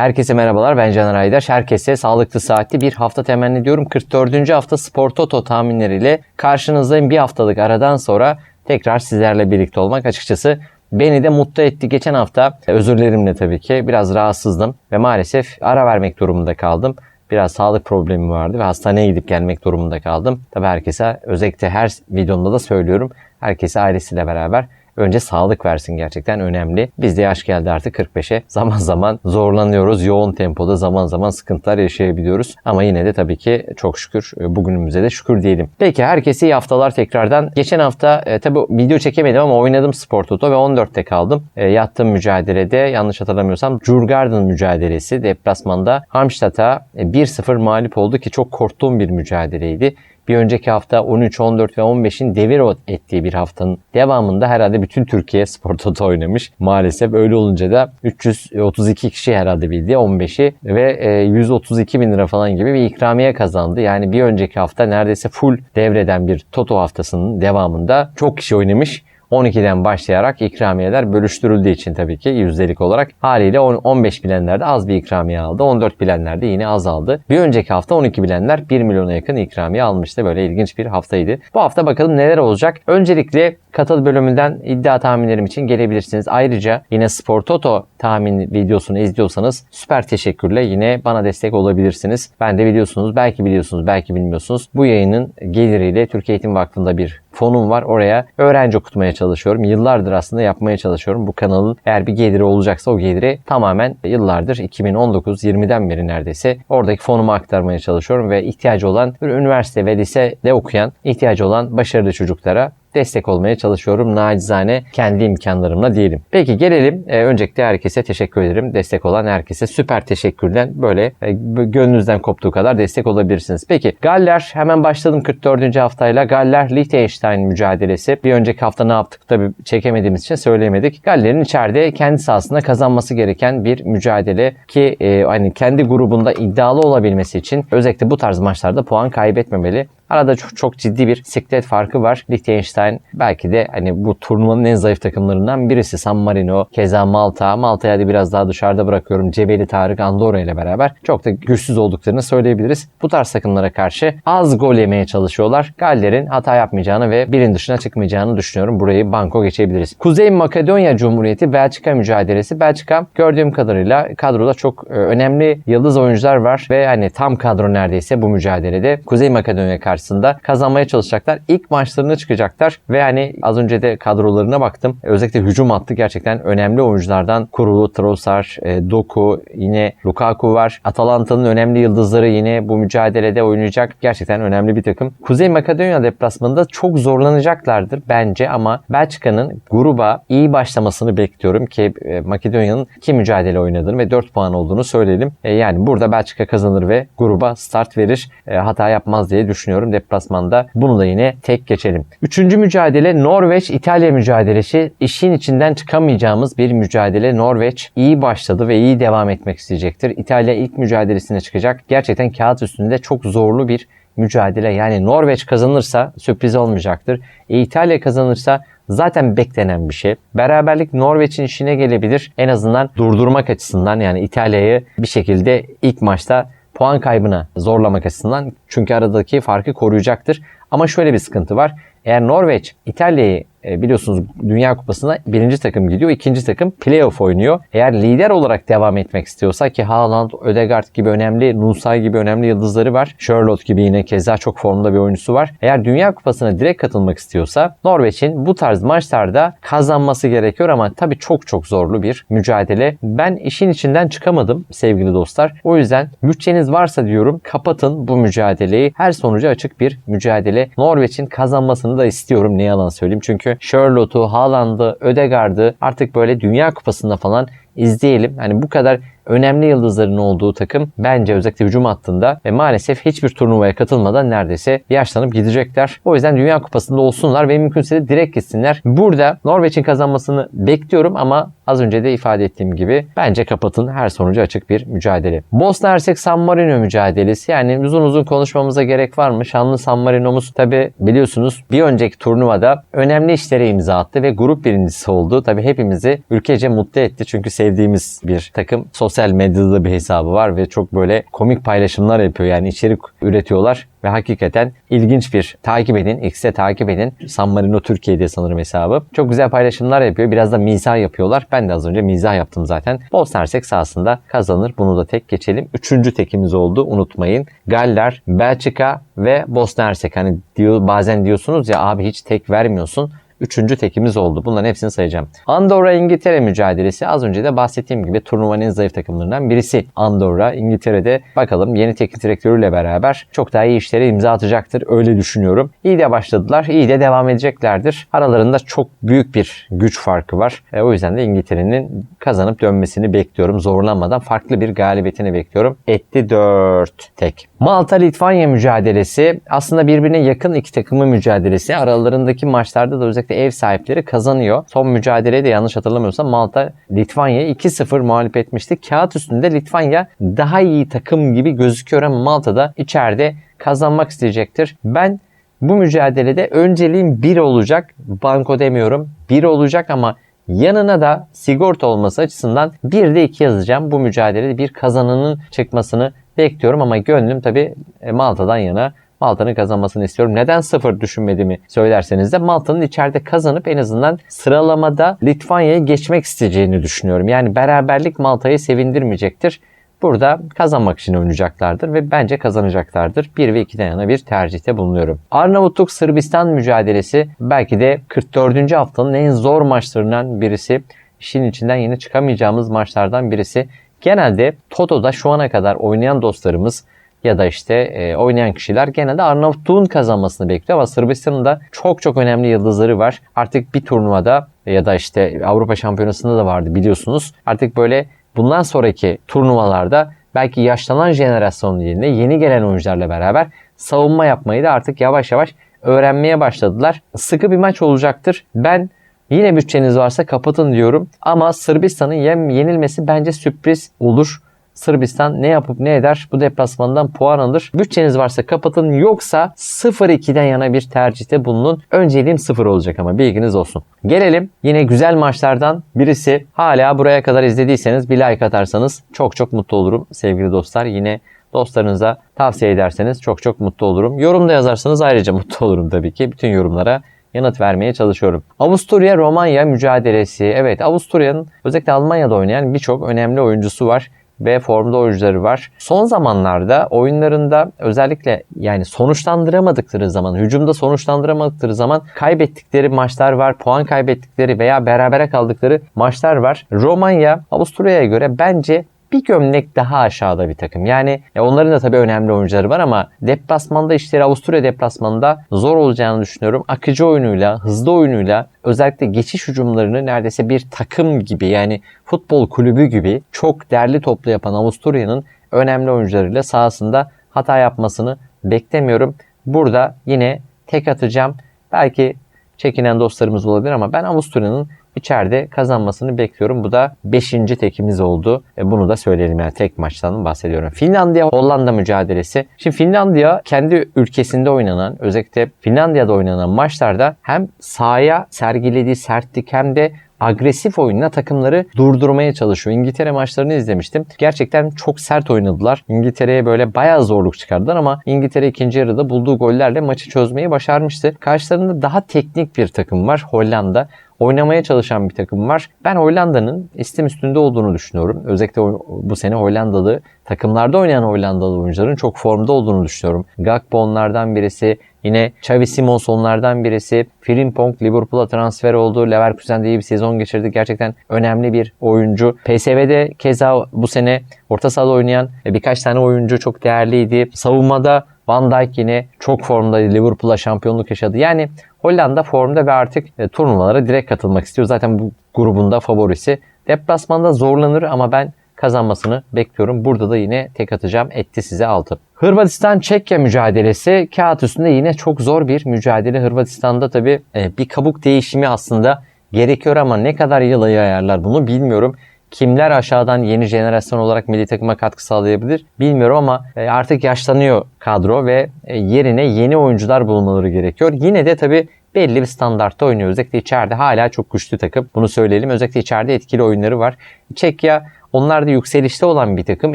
Herkese merhabalar ben Caner Aydar. Herkese sağlıklı saatli bir hafta temenni ediyorum. 44. hafta Spor Toto tahminleriyle karşınızdayım. Bir haftalık aradan sonra tekrar sizlerle birlikte olmak açıkçası beni de mutlu etti. Geçen hafta özür dilerimle tabii ki biraz rahatsızdım ve maalesef ara vermek durumunda kaldım. Biraz sağlık problemi vardı ve hastaneye gidip gelmek durumunda kaldım. Tabii herkese özellikle her videomda da söylüyorum. Herkese ailesiyle beraber önce sağlık versin gerçekten önemli. Biz de yaş geldi artık 45'e. Zaman zaman zorlanıyoruz. Yoğun tempoda zaman zaman sıkıntılar yaşayabiliyoruz. Ama yine de tabii ki çok şükür e, bugünümüze de şükür diyelim. Peki herkese iyi haftalar tekrardan. Geçen hafta e, tabii video çekemedim ama oynadım Spor Toto ve 14'te kaldım. E, yattığım mücadelede yanlış hatırlamıyorsam Jurgarden mücadelesi deplasmanda Hamstadt'a e, 1-0 mağlup oldu ki çok korktuğum bir mücadeleydi. Bir önceki hafta 13, 14 ve 15'in devir ettiği bir haftanın devamında herhalde bütün Türkiye Spor Toto oynamış. Maalesef öyle olunca da 332 kişi herhalde bildi 15'i ve 132 bin lira falan gibi bir ikramiye kazandı. Yani bir önceki hafta neredeyse full devreden bir Toto haftasının devamında çok kişi oynamış. 12'den başlayarak ikramiyeler bölüştürüldüğü için tabii ki yüzdelik olarak haliyle 15 bilenler de az bir ikramiye aldı. 14 bilenler de yine az aldı. Bir önceki hafta 12 bilenler 1 milyona yakın ikramiye almıştı. Böyle ilginç bir haftaydı. Bu hafta bakalım neler olacak. Öncelikle katıl bölümünden iddia tahminlerim için gelebilirsiniz. Ayrıca yine Spor Toto tahmin videosunu izliyorsanız süper teşekkürle yine bana destek olabilirsiniz. Ben de biliyorsunuz belki biliyorsunuz belki bilmiyorsunuz. Bu yayının geliriyle Türkiye Eğitim Vakfı'nda bir fonum var. Oraya öğrenci okutmaya çalışıyorum. Yıllardır aslında yapmaya çalışıyorum. Bu kanalın eğer bir geliri olacaksa o geliri tamamen yıllardır 2019-20'den beri neredeyse oradaki fonuma aktarmaya çalışıyorum ve ihtiyacı olan üniversite ve lisede okuyan ihtiyacı olan başarılı çocuklara destek olmaya çalışıyorum. Nacizane kendi imkanlarımla diyelim. Peki gelelim. E, öncelikle herkese teşekkür ederim. Destek olan herkese süper teşekkürden böyle e, gönlünüzden koptuğu kadar destek olabilirsiniz. Peki Galler hemen başladım 44. haftayla. Galler Liechtenstein mücadelesi. Bir önceki hafta ne yaptık tabi çekemediğimiz için söyleyemedik. Galler'in içeride kendi sahasında kazanması gereken bir mücadele ki e, hani kendi grubunda iddialı olabilmesi için özellikle bu tarz maçlarda puan kaybetmemeli. Arada çok, çok ciddi bir siklet farkı var. Liechtenstein belki de hani bu turnuvanın en zayıf takımlarından birisi. San Marino, keza Malta. Malta'ya da biraz daha dışarıda bırakıyorum. Cebeli Tarık, Andorra ile beraber çok da güçsüz olduklarını söyleyebiliriz. Bu tarz takımlara karşı az gol yemeye çalışıyorlar. Galler'in hata yapmayacağını ve birin dışına çıkmayacağını düşünüyorum. Burayı banko geçebiliriz. Kuzey Makedonya Cumhuriyeti Belçika mücadelesi. Belçika gördüğüm kadarıyla kadroda çok e, önemli yıldız oyuncular var ve hani tam kadro neredeyse bu mücadelede Kuzey Makedonya karşı karşısında kazanmaya çalışacaklar. İlk maçlarına çıkacaklar ve hani az önce de kadrolarına baktım. Özellikle hücum hattı gerçekten önemli oyunculardan kurulu Trossard, e, Doku, yine Lukaku var. Atalanta'nın önemli yıldızları yine bu mücadelede oynayacak. Gerçekten önemli bir takım. Kuzey Makedonya deplasmanında çok zorlanacaklardır bence ama Belçika'nın gruba iyi başlamasını bekliyorum ki e, Makedonya'nın iki mücadele oynadığını ve 4 puan olduğunu söyleyelim. E, yani burada Belçika kazanır ve gruba start verir. hata yapmaz diye düşünüyorum deplasmanda. Bunu da yine tek geçelim. Üçüncü mücadele Norveç-İtalya mücadelesi. İşin içinden çıkamayacağımız bir mücadele. Norveç iyi başladı ve iyi devam etmek isteyecektir. İtalya ilk mücadelesine çıkacak. Gerçekten kağıt üstünde çok zorlu bir mücadele. Yani Norveç kazanırsa sürpriz olmayacaktır. E, İtalya kazanırsa zaten beklenen bir şey. Beraberlik Norveç'in işine gelebilir. En azından durdurmak açısından yani İtalya'yı bir şekilde ilk maçta puan kaybına zorlamak açısından çünkü aradaki farkı koruyacaktır. Ama şöyle bir sıkıntı var. Eğer Norveç İtalya'yı e, biliyorsunuz Dünya Kupası'na birinci takım gidiyor. ikinci takım playoff oynuyor. Eğer lider olarak devam etmek istiyorsa ki Haaland, Ödegaard gibi önemli, Nusay gibi önemli yıldızları var. Charlotte gibi yine keza çok formda bir oyuncusu var. Eğer Dünya Kupası'na direkt katılmak istiyorsa Norveç'in bu tarz maçlarda kazanması gerekiyor ama tabii çok çok zorlu bir mücadele. Ben işin içinden çıkamadım sevgili dostlar. O yüzden bütçeniz varsa diyorum kapatın bu mücadeleyi. Her sonucu açık bir mücadele. Norveç'in kazanmasını da istiyorum ne yalan söyleyeyim. Çünkü çünkü Charlotte'u, Haaland'ı, Ödegaard'ı artık böyle Dünya Kupası'nda falan izleyelim. Hani bu kadar önemli yıldızların olduğu takım bence özellikle hücum hattında ve maalesef hiçbir turnuvaya katılmadan neredeyse yaşlanıp gidecekler. O yüzden Dünya Kupası'nda olsunlar ve mümkünse de direkt gitsinler. Burada Norveç'in kazanmasını bekliyorum ama az önce de ifade ettiğim gibi bence kapatın her sonucu açık bir mücadele. Bosna Hersek San Marino mücadelesi yani uzun uzun konuşmamıza gerek var mı? Şanlı San Marino'muz tabi biliyorsunuz bir önceki turnuvada önemli işlere imza attı ve grup birincisi oldu. Tabi hepimizi ülkece mutlu etti çünkü sevdiğimiz bir takım. Sosyal medyada bir hesabı var ve çok böyle komik paylaşımlar yapıyor. Yani içerik üretiyorlar ve hakikaten ilginç bir takip edin. X'e takip edin. San Marino Türkiye'de sanırım hesabı. Çok güzel paylaşımlar yapıyor. Biraz da mizah yapıyorlar. Ben de az önce mizah yaptım zaten. Bosna Hersek sahasında kazanır. Bunu da tek geçelim. Üçüncü tekimiz oldu. Unutmayın. Galler, Belçika ve Bosna Hersek. Hani diyor, bazen diyorsunuz ya abi hiç tek vermiyorsun üçüncü tekimiz oldu. Bunların hepsini sayacağım. Andorra İngiltere mücadelesi az önce de bahsettiğim gibi turnuvanın zayıf takımlarından birisi. Andorra İngiltere'de bakalım yeni teknik direktörüyle beraber çok daha iyi işlere imza atacaktır. Öyle düşünüyorum. İyi de başladılar. iyi de devam edeceklerdir. Aralarında çok büyük bir güç farkı var. E, o yüzden de İngiltere'nin kazanıp dönmesini bekliyorum. Zorlanmadan farklı bir galibiyetini bekliyorum. Etti 4 tek. Malta-Litvanya mücadelesi aslında birbirine yakın iki takımın mücadelesi. Aralarındaki maçlarda da özellikle özellikle ev sahipleri kazanıyor. Son mücadelede yanlış hatırlamıyorsam Malta Litvanya'yı 2-0 mağlup etmişti. Kağıt üstünde Litvanya daha iyi takım gibi gözüküyor ama Malta'da içeride kazanmak isteyecektir. Ben bu mücadelede önceliğim 1 olacak. Banko demiyorum. 1 olacak ama yanına da sigorta olması açısından 1 de 2 yazacağım. Bu mücadelede bir kazanının çıkmasını bekliyorum ama gönlüm tabi Malta'dan yana. Malta'nın kazanmasını istiyorum. Neden sıfır düşünmediğimi söylerseniz de Malta'nın içeride kazanıp en azından sıralamada Litvanya'yı geçmek isteyeceğini düşünüyorum. Yani beraberlik Malta'yı sevindirmeyecektir. Burada kazanmak için oynayacaklardır ve bence kazanacaklardır. 1 ve 2'den yana bir tercihte bulunuyorum. Arnavutluk Sırbistan mücadelesi belki de 44. haftanın en zor maçlarından birisi. İşin içinden yine çıkamayacağımız maçlardan birisi. Genelde Toto'da şu ana kadar oynayan dostlarımız ya da işte e, oynayan kişiler genelde Arnavutluğun kazanmasını bekliyor ama Sırbistan'ın da çok çok önemli yıldızları var. Artık bir turnuvada ya da işte Avrupa Şampiyonası'nda da vardı biliyorsunuz. Artık böyle bundan sonraki turnuvalarda belki yaşlanan jenerasyonun yerine yeni gelen oyuncularla beraber savunma yapmayı da artık yavaş yavaş öğrenmeye başladılar. Sıkı bir maç olacaktır. Ben yine bütçeniz varsa kapatın diyorum. Ama Sırbistan'ın yenilmesi bence sürpriz olur. Sırbistan ne yapıp ne eder bu deplasmandan puan alır. Bütçeniz varsa kapatın yoksa 0-2'den yana bir tercihte bulunun. Önceliğim 0 olacak ama bilginiz olsun. Gelelim yine güzel maçlardan birisi. Hala buraya kadar izlediyseniz bir like atarsanız çok çok mutlu olurum sevgili dostlar. Yine dostlarınıza tavsiye ederseniz çok çok mutlu olurum. Yorumda yazarsanız ayrıca mutlu olurum tabii ki. Bütün yorumlara yanıt vermeye çalışıyorum. Avusturya-Romanya mücadelesi. Evet Avusturya'nın özellikle Almanya'da oynayan birçok önemli oyuncusu var ve formda oyuncuları var. Son zamanlarda oyunlarında özellikle yani sonuçlandıramadıkları zaman, hücumda sonuçlandıramadıkları zaman kaybettikleri maçlar var. Puan kaybettikleri veya berabere kaldıkları maçlar var. Romanya Avusturya'ya göre bence bir gömlek daha aşağıda bir takım. Yani onların da tabii önemli oyuncuları var ama deplasmanda işleri Avusturya deplasmanda zor olacağını düşünüyorum. Akıcı oyunuyla, hızlı oyunuyla özellikle geçiş hücumlarını neredeyse bir takım gibi yani futbol kulübü gibi çok derli toplu yapan Avusturya'nın önemli oyuncularıyla sahasında hata yapmasını beklemiyorum. Burada yine tek atacağım. Belki çekinen dostlarımız olabilir ama ben Avusturya'nın içeride kazanmasını bekliyorum. Bu da 5. tekimiz oldu. E bunu da söyleyelim yani tek maçtan bahsediyorum. Finlandiya Hollanda mücadelesi. Şimdi Finlandiya kendi ülkesinde oynanan özellikle Finlandiya'da oynanan maçlarda hem sahaya sergilediği sertlik hem de agresif oyunla takımları durdurmaya çalışıyor. İngiltere maçlarını izlemiştim. Gerçekten çok sert oynadılar. İngiltere'ye böyle bayağı zorluk çıkardılar ama İngiltere ikinci yarıda bulduğu gollerle maçı çözmeyi başarmıştı. Karşılarında daha teknik bir takım var Hollanda oynamaya çalışan bir takım var. Ben Hollanda'nın istim üstünde olduğunu düşünüyorum. Özellikle bu sene Hollandalı takımlarda oynayan Hollandalı oyuncuların çok formda olduğunu düşünüyorum. Gakpo onlardan birisi. Yine Xavi Simons onlardan birisi. Frimpong Liverpool'a transfer oldu. Leverkusen'de iyi bir sezon geçirdi. Gerçekten önemli bir oyuncu. PSV'de keza bu sene orta sahada oynayan birkaç tane oyuncu çok değerliydi. Savunmada Van Dijk yine çok formda Liverpool'a şampiyonluk yaşadı. Yani Hollanda formda ve artık e, turnuvalara direkt katılmak istiyor. Zaten bu grubunda favorisi. Deplasmanda zorlanır ama ben kazanmasını bekliyorum. Burada da yine tek atacağım. Etti size 6. Hırvatistan-Çekya mücadelesi kağıt üstünde yine çok zor bir mücadele. Hırvatistan'da tabi e, bir kabuk değişimi aslında gerekiyor ama ne kadar yıl ayarlar bunu bilmiyorum. Kimler aşağıdan yeni jenerasyon olarak milli takıma katkı sağlayabilir bilmiyorum ama e, artık yaşlanıyor kadro ve e, yerine yeni oyuncular bulunmaları gerekiyor. Yine de tabii belli bir standartta oynuyor. Özellikle içeride hala çok güçlü takım. Bunu söyleyelim. Özellikle içeride etkili oyunları var. Çekya Onlar da yükselişte olan bir takım.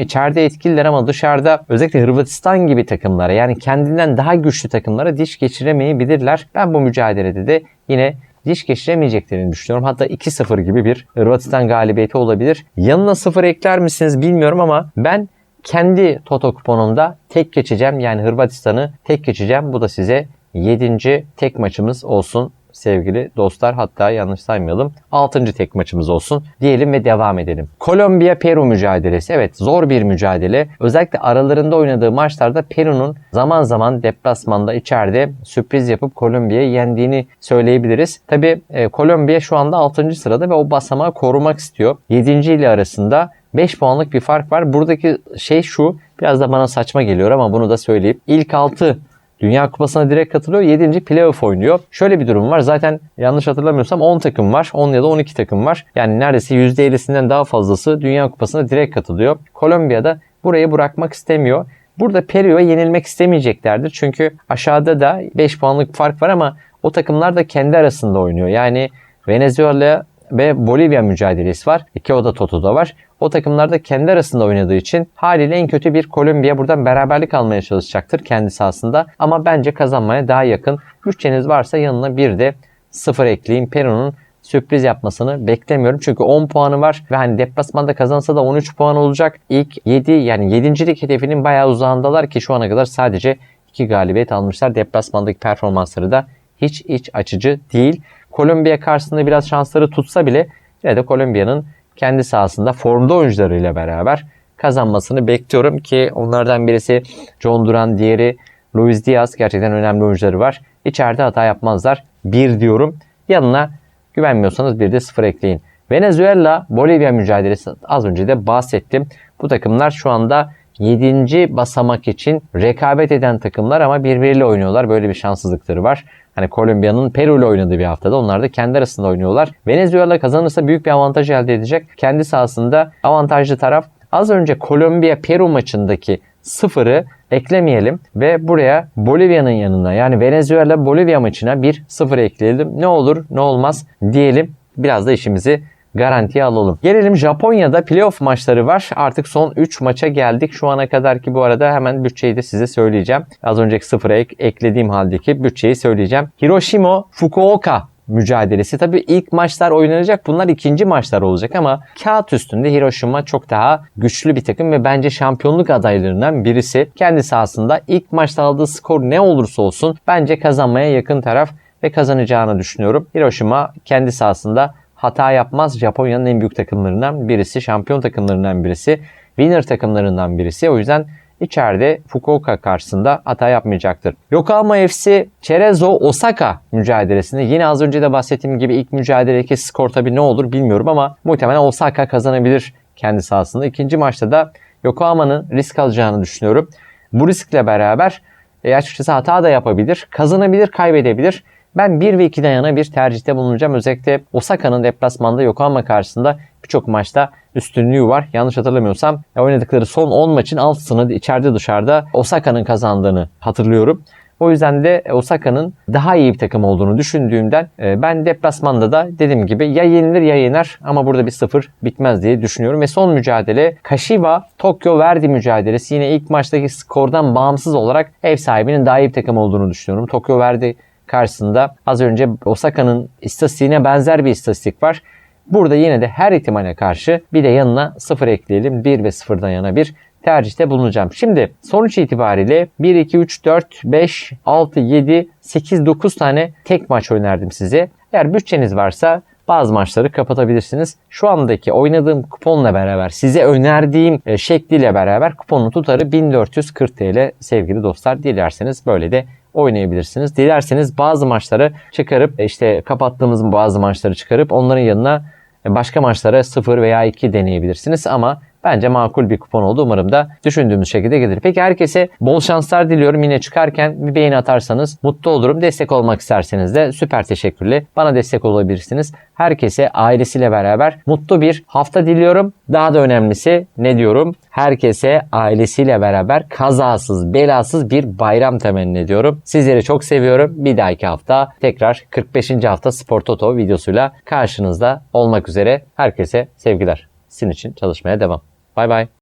İçeride etkililer ama dışarıda özellikle Hırvatistan gibi takımlara yani kendinden daha güçlü takımlara diş geçiremeyebilirler. Ben bu mücadelede de yine diş geçiremeyeceklerini düşünüyorum. Hatta 2-0 gibi bir Hırvatistan galibiyeti olabilir. Yanına 0 ekler misiniz bilmiyorum ama ben kendi Toto kuponumda tek geçeceğim. Yani Hırvatistan'ı tek geçeceğim. Bu da size 7. tek maçımız olsun sevgili dostlar. Hatta yanlış saymayalım. 6. tek maçımız olsun diyelim ve devam edelim. Kolombiya-Peru mücadelesi. Evet zor bir mücadele. Özellikle aralarında oynadığı maçlarda Peru'nun zaman zaman deplasmanda içeride sürpriz yapıp Kolombiya'yı yendiğini söyleyebiliriz. Tabi e, Kolombiya şu anda 6. sırada ve o basamağı korumak istiyor. 7. ile arasında 5 puanlık bir fark var. Buradaki şey şu biraz da bana saçma geliyor ama bunu da söyleyeyim. İlk 6 Dünya Kupası'na direkt katılıyor. 7. playoff oynuyor. Şöyle bir durum var. Zaten yanlış hatırlamıyorsam 10 takım var. 10 ya da 12 takım var. Yani neredeyse %50'sinden daha fazlası Dünya Kupası'na direkt katılıyor. Kolombiya'da burayı bırakmak istemiyor. Burada Peru'ya yenilmek istemeyeceklerdir. Çünkü aşağıda da 5 puanlık fark var ama o takımlar da kendi arasında oynuyor. Yani Venezuela ve Bolivya mücadelesi var. İki o da Toto'da var. O takımlar da kendi arasında oynadığı için haliyle en kötü bir Kolombiya buradan beraberlik almaya çalışacaktır kendi sahasında. Ama bence kazanmaya daha yakın. Bütçeniz varsa yanına bir de sıfır ekleyin. Peru'nun sürpriz yapmasını beklemiyorum. Çünkü 10 puanı var ve hani deplasmanda kazansa da 13 puan olacak. İlk 7 yani 7. hedefinin bayağı uzağındalar ki şu ana kadar sadece 2 galibiyet almışlar. Deplasmandaki performansları da hiç iç açıcı değil. Kolombiya karşısında biraz şansları tutsa bile yine de Kolombiya'nın kendi sahasında formda oyuncularıyla beraber kazanmasını bekliyorum ki onlardan birisi John Duran, diğeri Luis Diaz gerçekten önemli oyuncuları var. İçeride hata yapmazlar. Bir diyorum. Yanına güvenmiyorsanız bir de sıfır ekleyin. Venezuela Bolivya mücadelesi az önce de bahsettim. Bu takımlar şu anda 7. basamak için rekabet eden takımlar ama birbiriyle oynuyorlar. Böyle bir şanssızlıkları var. Hani Kolombiya'nın Peru ile oynadığı bir haftada onlar da kendi arasında oynuyorlar. Venezuela kazanırsa büyük bir avantaj elde edecek. Kendi sahasında avantajlı taraf az önce Kolombiya-Peru maçındaki sıfırı eklemeyelim ve buraya Bolivya'nın yanına yani Venezuela Bolivya maçına bir sıfır ekleyelim. Ne olur ne olmaz diyelim. Biraz da işimizi garantiye alalım. Gelelim Japonya'da playoff maçları var. Artık son 3 maça geldik. Şu ana kadar ki bu arada hemen bütçeyi de size söyleyeceğim. Az önceki sıfıra ek, eklediğim haldeki bütçeyi söyleyeceğim. Hiroshima Fukuoka mücadelesi. Tabii ilk maçlar oynanacak. Bunlar ikinci maçlar olacak ama kağıt üstünde Hiroşima çok daha güçlü bir takım ve bence şampiyonluk adaylarından birisi. Kendi sahasında ilk maçta aldığı skor ne olursa olsun bence kazanmaya yakın taraf ve kazanacağını düşünüyorum. Hiroşima kendi sahasında hata yapmaz. Japonya'nın en büyük takımlarından birisi, şampiyon takımlarından birisi, winner takımlarından birisi. O yüzden içeride Fukuoka karşısında hata yapmayacaktır. Yokohama FC Cerezo Osaka mücadelesinde yine az önce de bahsettiğim gibi ilk mücadeledeki skor tabi ne olur bilmiyorum ama muhtemelen Osaka kazanabilir kendi sahasında. İkinci maçta da Yokohama'nın risk alacağını düşünüyorum. Bu riskle beraber e, açıkçası hata da yapabilir, kazanabilir, kaybedebilir. Ben 1 ve 2'den yana bir tercihte bulunacağım. Özellikle Osaka'nın deplasmanda Yokohama karşısında birçok maçta üstünlüğü var. Yanlış hatırlamıyorsam oynadıkları son 10 maçın 6'sını içeride dışarıda Osaka'nın kazandığını hatırlıyorum. O yüzden de Osaka'nın daha iyi bir takım olduğunu düşündüğümden e, ben deplasmanda da dediğim gibi ya yenilir ya yener ama burada bir sıfır bitmez diye düşünüyorum. Ve son mücadele Kashiwa Tokyo Verdi mücadelesi. Yine ilk maçtaki skordan bağımsız olarak ev sahibinin daha iyi bir takım olduğunu düşünüyorum. Tokyo Verdi karşısında az önce Osaka'nın istatistiğine benzer bir istatistik var. Burada yine de her ihtimale karşı bir de yanına 0 ekleyelim. 1 ve 0'dan yana bir tercihte bulunacağım. Şimdi sonuç itibariyle 1, 2, 3, 4, 5, 6, 7, 8, 9 tane tek maç önerdim size. Eğer bütçeniz varsa bazı maçları kapatabilirsiniz. Şu andaki oynadığım kuponla beraber size önerdiğim e, şekliyle beraber kuponun tutarı 1440 TL sevgili dostlar. Dilerseniz böyle de oynayabilirsiniz. Dilerseniz bazı maçları çıkarıp işte kapattığımız bazı maçları çıkarıp onların yanına başka maçlara 0 veya 2 deneyebilirsiniz ama Bence makul bir kupon oldu. Umarım da düşündüğümüz şekilde gelir. Peki herkese bol şanslar diliyorum. Yine çıkarken bir beğeni atarsanız mutlu olurum. Destek olmak isterseniz de süper teşekkürlü. Bana destek olabilirsiniz. Herkese ailesiyle beraber mutlu bir hafta diliyorum. Daha da önemlisi ne diyorum? Herkese ailesiyle beraber kazasız belasız bir bayram temenni ediyorum. Sizleri çok seviyorum. Bir dahaki hafta tekrar 45. hafta Spor Toto videosuyla karşınızda olmak üzere. Herkese sevgiler. sizin için çalışmaya devam. 拜拜。